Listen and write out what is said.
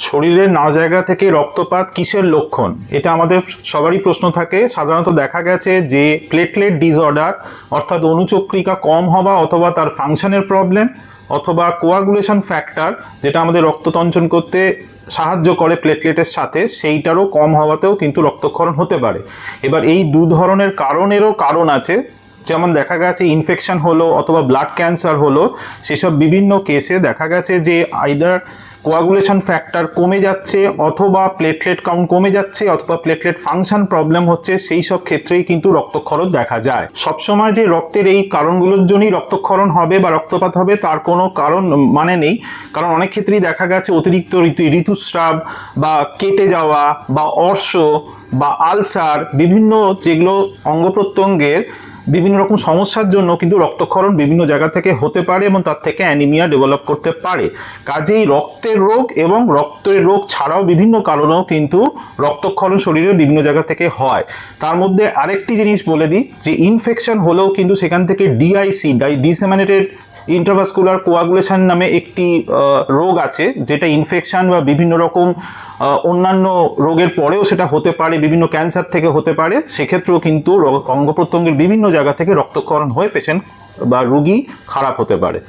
শরীরের না জায়গা থেকে রক্তপাত কিসের লক্ষণ? এটা আমাদের সবারই প্রশ্ন থাকে। সাধারণত দেখা গেছে যে প্লেটলেট ডিসঅর্ডার অর্থাৎ অনুচক্রিকা কম হওয়া অথবা তার ফাংশনের প্রবলেম অথবা কোয়াগুলেশন ফ্যাক্টর যেটা আমাদের রক্ততঞ্চন করতে সাহায্য করে প্লেটলেটের সাথে, সেইটারও কম হওয়াতেও কিন্তু রক্তক্ষরণ হতে পারে। এবার এই দু ধরনের কারণেরও কারণ আছে। যেমন দেখা গেছে ইনফেকশন হলো অথবা ব্লাড ক্যান্সার হলো, সেসব বিভিন্ন কেসে দেখা গেছে যে আইদার কোয়াগুলেশন ফ্যাক্টর কমে যাচ্ছে অথবা প্লেটলেট কাউন্ট কমে যাচ্ছে অথবা প্লেটলেট ফাংশন প্রবলেম হচ্ছে, সেই সব ক্ষেত্রেই কিন্তু রক্তক্ষরণ দেখা যায়। সবসময় যে রক্তের এই কারণগুলোর জন্যই রক্তক্ষরণ হবে বা রক্তপাত হবে, তার কোনো কারণ মানে নেই। কারণ অনেক ক্ষেত্রেই দেখা গেছে অতিরিক্ত ঋতু ঋতুস্রাব বা কেটে যাওয়া বা অর্শ বা আলসার, বিভিন্ন যেগুলো অঙ্গ প্রত্যঙ্গের বিভিন্ন রকম সমস্যার জন্য কিন্তু রক্তক্ষরণ বিভিন্ন জায়গা থেকে হতে পারে এবং তার থেকে অ্যানিমিয়া ডেভেলপ করতে পারে। কাজেই রক্তের রোগ এবং রক্তের রোগ ছাড়াও বিভিন্ন কারণেও কিন্তু রক্তক্ষরণ শরীরের বিভিন্ন জায়গা থেকে হয়। তার মধ্যে আরেকটি জিনিস বলে দিই যে ইনফেকশন হলেও কিন্তু সেখান থেকে ডিআইসি ডাই ডিসেমিনেটেড ইন্টারভাস্কুলার কোয়াগুলেশন নামে একটি রোগ আছে, যেটা ইনফেকশান বা বিভিন্ন রকম অন্যান্য রোগের পরেও সেটা হতে পারে, বিভিন্ন ক্যান্সার থেকে হতে পারে, সেক্ষেত্রেও কিন্তু অঙ্গ প্রত্যঙ্গের বিভিন্ন জায়গা থেকে রক্তকরণ হয়ে পেশেন্ট বা রুগী খারাপ হতে পারে।